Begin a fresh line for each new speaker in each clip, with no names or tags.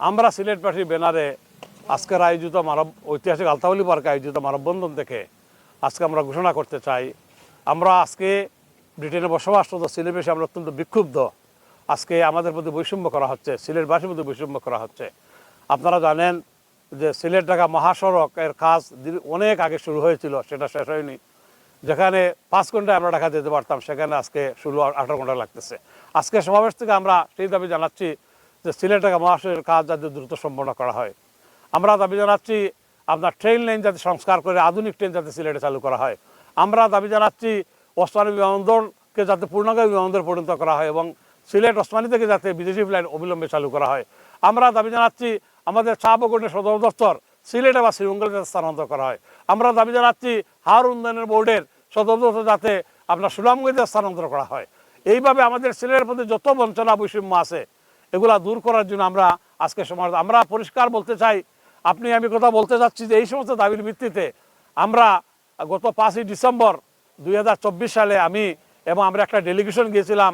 আমরা সিলেটবাসীর ব্যানারে আজকের আয়োজিত মানব ঐতিহাসিক আলতাবলি পার্কে আয়োজিত মানববন্ধন থেকে আজকে আমরা ঘোষণা করতে চাই। আমরা আজকে ব্রিটেনে বসবাসরত সিলেটবাসী আমরা অত্যন্ত বিক্ষুব্ধ। আজকে আমাদের প্রতি বৈষম্য করা হচ্ছে, সিলেটবাসীর প্রতি বৈষম্য করা হচ্ছে। আপনারা জানেন যে সিলেট ঢাকা মহাসড়ক এর কাজ অনেক আগে শুরু হয়েছিল, সেটা শেষ হয়নি। যেখানে পাঁচ ঘন্টায় আমরা ঢাকা যেতে পারতাম, সেখানে আজকে ষোলো, আঠারো ঘণ্টা লাগতেছে। আজকে সমাবেশ থেকে আমরা সেই দাবি জানাচ্ছি যে সিলেট মহাসড়কের কাজ যাতে দ্রুত সম্পন্ন করা হয়। আমরা দাবি জানাচ্ছি আপনার ট্রেন লাইন যাতে সংস্কার করে আধুনিক ট্রেন যাতে সিলেটে চালু করা হয়। আমরা দাবি জানাচ্ছি ওসমানী বিমানবন্দরকে যাতে পূর্ণাঙ্গ বিমানবন্দর পরিণত করা হয় এবং সিলেট ওসমানী থেকে যাতে বিদেশি ফ্লাইট অবিলম্বে চালু করা হয়। আমরা দাবি জানাচ্ছি আমাদের চা বগুড়ের সদর দপ্তর সিলেটে বা শ্রীমঙ্গলে যাতে স্থানান্তর করা হয়। আমরা দাবি জানাচ্ছি হার উন্নয়নের বোর্ডের সদর দপ্তর যাতে আপনার সুনামগঞ্জে স্থানান্তর করা হয়। এইভাবে আমাদের সিলেটের প্রতি যত বঞ্চনা বৈষম্য আছে এগুলা দূর করার জন্য আমরা আজকে সমাজ আমরা পরিষ্কার বলতে চাই, আপনি আমি কথা বলতে চাচ্ছি যে এই সমস্ত দাবির ভিত্তিতে আমরা গত পাঁচই ডিসেম্বর দুই হাজার চব্বিশ সালে আমি এবং আমরা একটা ডেলিগেশন গিয়েছিলাম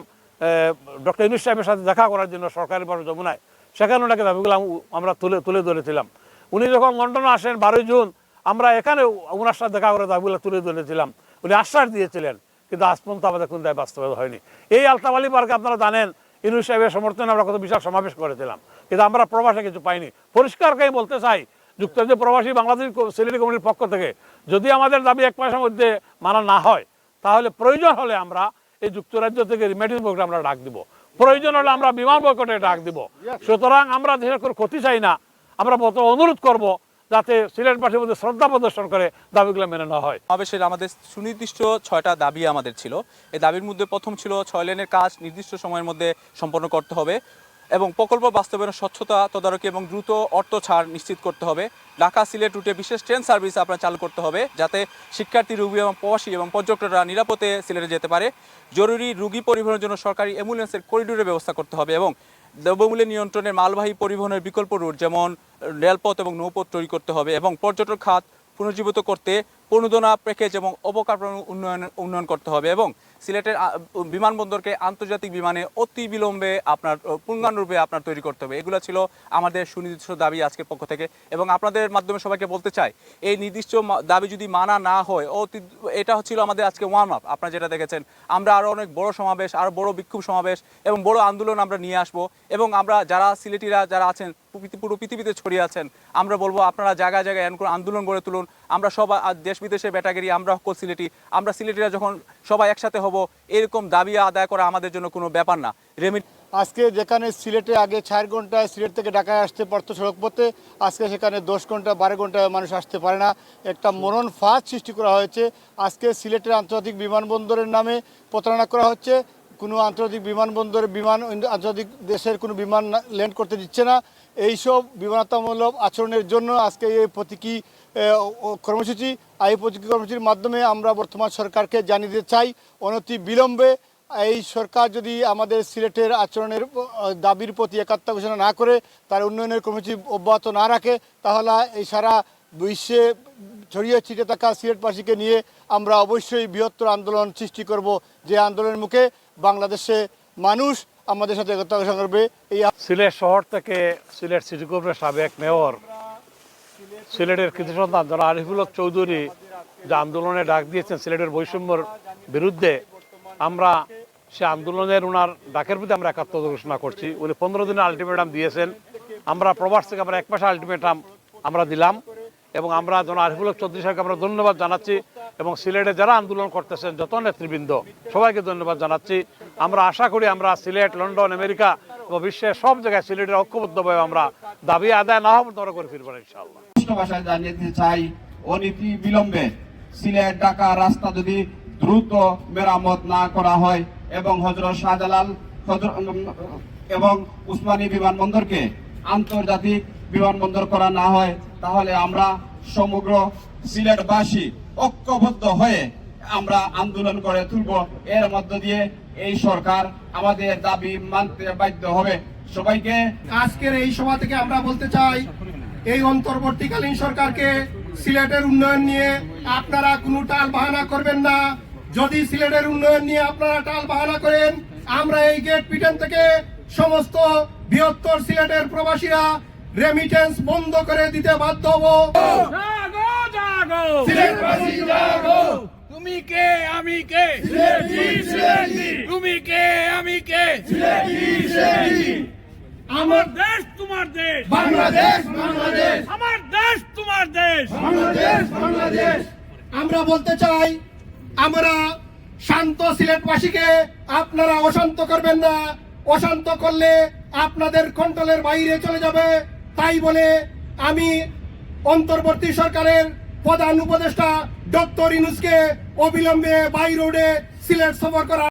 ডক্টর ইনুস সাহেবের সাথে দেখা করার জন্য সরকারি বড় যমুনায়। সেখানে ওনাকে দাবিগুলো আমরা তুলে তুলে ধরেছিলাম। উনি যখন লন্ডনে আসেন বারোই জুন, আমরা এখানে ওনার সাথে দেখা করে দাবিগুলো তুলে ধরেছিলাম। উনি আশ্বাস দিয়েছিলেন, কিন্তু আজ পর্যন্ত আমাদের কোন দায় বাস্তবায়িত হয়নি। এই আলতাবালি পার্কে আপনারা জানেন ইনুস সাহেবের সমর্থনে আমরা কত বিশাল সমাবেশ করেছিলাম। কিন্তু আমরা প্রবাসে কিছু পাইনি। পরিষ্কারকে বলতে চাই যুক্তরাজ্য প্রবাসী বাংলাদেশ সিলেটি কমিটির পক্ষ থেকে যদি আমাদের দাবি এক মাসের মধ্যে মানা না হয় তাহলে প্রয়োজন হলে আমরা এই যুক্তরাজ্য থেকে রিমেডিস বৈঠক আমরা ডাক দিব। প্রয়োজন হলে আমরা বিমান বৈঠকে ডাক দিব। সুতরাং আমরা দেশের কোনো ক্ষতি চাই না আমরা বত অনুরোধ করব যাতে সিলেটবাসীর মধ্যে শ্রদ্ধা প্রদর্শন করে দাবিগুলো মেনে নেওয়া হয়।
সমাবেশের আমাদের সুনির্দিষ্ট ছয়টা দাবি আমাদের ছিল। এই দাবির মধ্যে প্রথম ছিল ছয় লেনের কাজ নির্দিষ্ট সময়ের মধ্যে সম্পন্ন করতে হবে। এবং প্রকল্প বাস্তবায়নের স্বচ্ছতা, তদারকি এবং দ্রুত অর্থ ছাড় নিশ্চিত করতে হবে। ঢাকা সিলেট রুটে বিশেষ ট্রেন সার্ভিস আপনার চালু করতে হবে, যাতে শিক্ষার্থী, রোগী এবং প্রবাসী এবং পর্যটকরা নিরাপদে সিলেটে যেতে পারে। জরুরি রোগী পরিবহনের জন্য সরকারি অ্যাম্বুলেন্সের করিডোরের ব্যবস্থা করতে হবে এবং দ্রব্যমূল্য নিয়ন্ত্রণের মালবাহী পরিবহনের বিকল্প রুট, যেমন রেলপথ এবং নৌপথ তৈরি করতে হবে এবং পর্যটক খাত পুনর্জীবিত করতে প্রণোদনা প্যাকেজ এবং অবকাঠামো উন্নয়ন উন্নয়ন করতে হবে এবং সিলেটের বিমানবন্দরকে আন্তর্জাতিক বিমানে অতি বিলম্বে আপনার পূর্ণাঙ্গরূপে আপনার তৈরি করতে হবে। এগুলো ছিল আমাদের সুনির্দিষ্ট দাবি আজকের পক্ষ থেকে এবং আপনাদের মাধ্যমে সবাইকে বলতে চাই, এই নির্দিষ্ট দাবি যদি মানা না হয়, অতি, এটা হচ্ছিল আমাদের আজকে ওয়ার্ম আপ আপনারা যেটা দেখেছেন, আমরা আরও অনেক বড় সমাবেশ আরও বড় বিক্ষোভ সমাবেশ এবং বড় আন্দোলন আমরা নিয়ে আসব এবং আমরা যারা সিলেটিরা যারা আছেন পুরো পৃথিবীতে ছড়িয়ে আছেন, আমরা বলব আপনারা জায়গায় জায়গায় এরকম করে আন্দোলন গড়ে তুলুন। আমরা সবাই দেশ বিদেশে ব্যাটাগেরি, আমরা হক সিলেটি। আমরা সিলেটিরা যখন সবাই একসাথে হব, এরকম দাবি আদায় করা আমাদের জন্য কোনো ব্যাপার না। রেমি
আজকে যেখানে সিলেটে আগে চার ঘন্টায় সিলেট থেকে ঢাকায় আসতে পারতো সড়ক পথে, আজকে সেখানে দশ ঘণ্টা, বারো ঘন্টায় মানুষ আসতে পারে না। একটা মরণ ফাঁদ সৃষ্টি করা হয়েছে। আজকে সিলেটের আন্তর্জাতিক বিমানবন্দরের নামে প্রতারণা করা হচ্ছে। কোনো আন্তর্জাতিক বিমানবন্দরে বিমান, আন্তর্জাতিক দেশের কোনো বিমান ল্যান্ড করতে দিচ্ছে না। এইসব বিমানতামূলক আচরণের জন্য আজকে এই প্রতীকী কর্মসূচি এই প্রতীকী কর্মসূচির মাধ্যমে আমরা বর্তমান সরকারকে জানিয়ে দিতে চাই, অনতি বিলম্বে এই সরকার যদি আমাদের সিলেটের আচরণের দাবির প্রতি একাত্ম ঘোষণা না করে, তার উন্নয়নের কর্মসূচি অব্যাহত না রাখে, তাহলে এই সারা বিশ্বে ছড়িয়ে ছিটে থাকা সিলেটবাসীকে নিয়ে আমরা অবশ্যই বৃহত্তর আন্দোলন সৃষ্টি করব, যে আন্দোলনের মুখে বাংলাদেশে মানুষ আমাদের সাথে একত্র করবে এই
সিলেট শহর থেকে সিলেট সিটি কর্পোরেশন সাবেক মেয়র সিলেটের কৃতি সন্তান, যারা আরিফুল হক চৌধুরী যে আন্দোলনে ডাক দিয়েছেন সিলেটের বৈষম্যর বিরুদ্ধে, আমরা সে আন্দোলনের ওনার ডাকের প্রতি আমরা একাত্মতা ঘোষণা করছি। উনি পনেরো দিনের আলটিমেটাম দিয়েছেন। আমরা প্রবাস থেকে আমরা এক মাসে আলটিমেটাম আমরা দিলাম এবং আমরা জন আরিফুল চৌধুরী সাহেবকে আমরা ধন্যবাদ জানাচ্ছি এবং সিলেটে যারা আন্দোলন করতেছেন, যত নেতৃবৃন্দ, সবাইকে ধন্যবাদ জানাচ্ছি। আমরা আশা করি আমরা সিলেট, লন্ডন, আমেরিকা এবং বিশ্বের সব জায়গায় সিলেটের ঐক্যবদ্ধভাবে আমরা দাবি আদায় না ধরে করে ফিরবো ইনশাআল্লাহ।
স্পষ্ট ভাষায় জানিয়ে দিতে চাই, অনীতি বিলম্বে সিলেট ঢাকা রাস্তা যদি দ্রুত মেরামত না করা হয় এবং হজরত শাহজালাল এবং উসমানী বিমানবন্দরকে আন্তর্জাতিক বিমানবন্দর করা না হয়, তাহলে আমরা সমগ্র সিলেটবাসী ঐক্যবদ্ধ হয়ে আমরা আন্দোলন করে তুলব। এর মধ্য দিয়ে এই সরকার আমাদের দাবি মানতে বাধ্য হবে। সবাইকে
আজকের এই সভা থেকে আমরা বলতে চাই এই অন্তর্বর্তীকালীন সরকারকে সিলেটের উন্নয়ন নিয়ে আপনারা কোনো টাল বাহানা করবেন না। যদি সিলেটের উন্নয়ন নিয়ে আপনারা টাল বাহানা করেন আমরা এই গেট পিটন থেকে সমস্ত বৃহত্তর সিলেটের প্রবাসীরা রেমিটেন্স বন্ধ করে দিতে বাধ্য হব।
তুমি কে আমি কে? তুমি কে আমি কে? আমার দেশ তোমার দেশ।
বাংলাদেশ বাংলাদেশ।
আমার দেশ তোমার দেশ।
বাংলাদেশ বাংলাদেশ। আমরা বলতে চাই আমরা শান্ত সিলেটবাসীকে আপনারা অশান্ত করবেন না। অশান্ত করলে আপনাদের কন্ট্রোলের বাইরে চলে যাবে। তাই বলে আমি অন্তর্বর্তী সরকারের প্রধান উপদেষ্টা ডক্টর ইনুসকে অবিলম্বে বাই রোডে সিলেট সফর করা